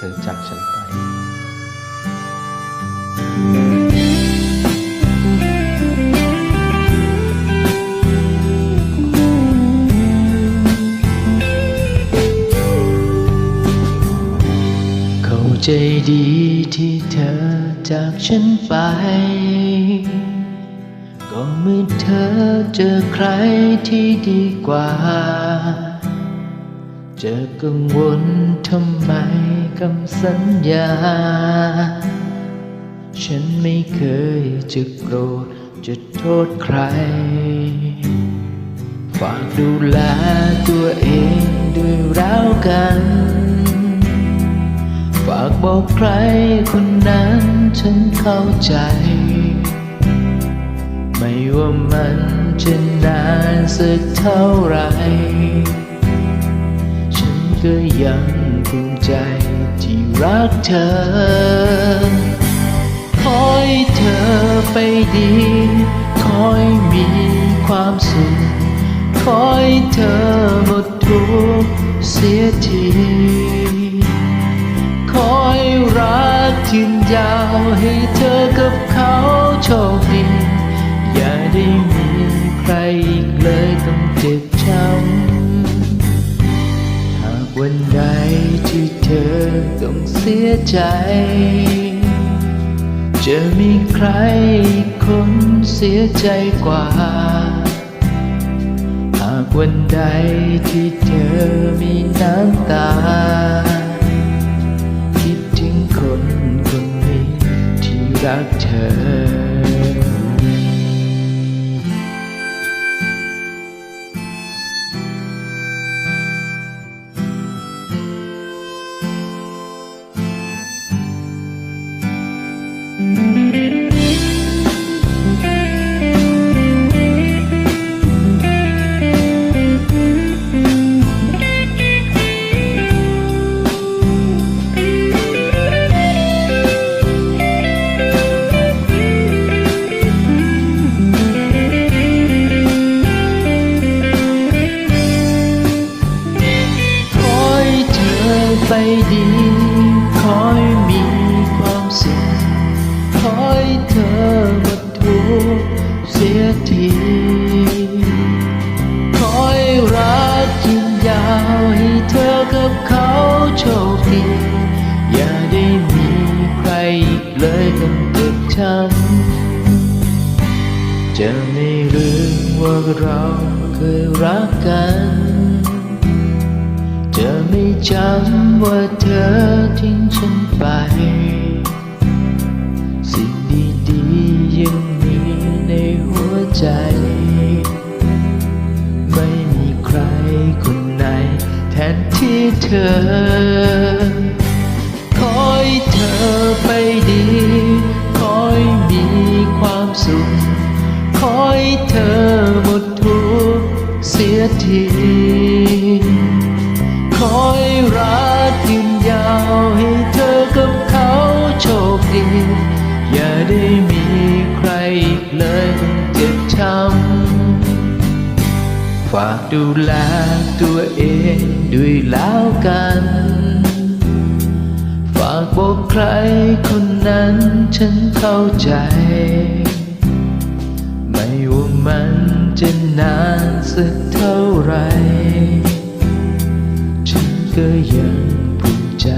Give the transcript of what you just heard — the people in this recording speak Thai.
เธอจากฉันไป เข้าใจดีที่เธอจากฉันไป ก็เมื่อเธอเจอใครที่ดีกว่าจะกังวลทำไม คำสัญญา ฉันไม่เคยจะโกรธจะโทษใคร ฝากดูแลตัวเองด้วยแล้วกัน ฝากบอกใครคนนั้นฉันเข้าใจ ไม่ว่ามันจะนานสักเท่าไหรฉันก็ยัง ภูมิใจที่รักเธอขอให้เธอไปดีขอให้มีความสุขขอให้เธอหมดทุกเสียทีขอให้รักยืนยาวให้เธอกับเขาโชคดี อย่าได้มีใครอีกเลยต้องเจ็บช้ำ ต้องเสียใจ จะมีใครคนเสียใจกว่า หากวันใดที่เธอมีน้ำตา ไปดีขอให้มีความสุขขอให้เธอหมดทุกเสียทีขอให้รักยืนยาวให้เธอกับเขาโชคดี อย่าได้มีใครอีกเลยต้องเจ็บช้ำจะไม่ลืมว่าเราเคยรักกัน จะไม่จำว่าเธอทิ้งฉันไป สิ่งดีๆยังมีในหัวใจ ไม่มีใครคนไหนแทนที่เธอขอให้เธอไปดีขอให้มีความสุขขอให้เธอหมดทุกเสียที ช้ำฝากดูแลตัวเองด้วยแล้วกัน ฝากบอกใครคนนั้นฉันเข้าใจ ไม่ว่ามันจะนานสักเท่าไร ฉันก็ยังผูกใจ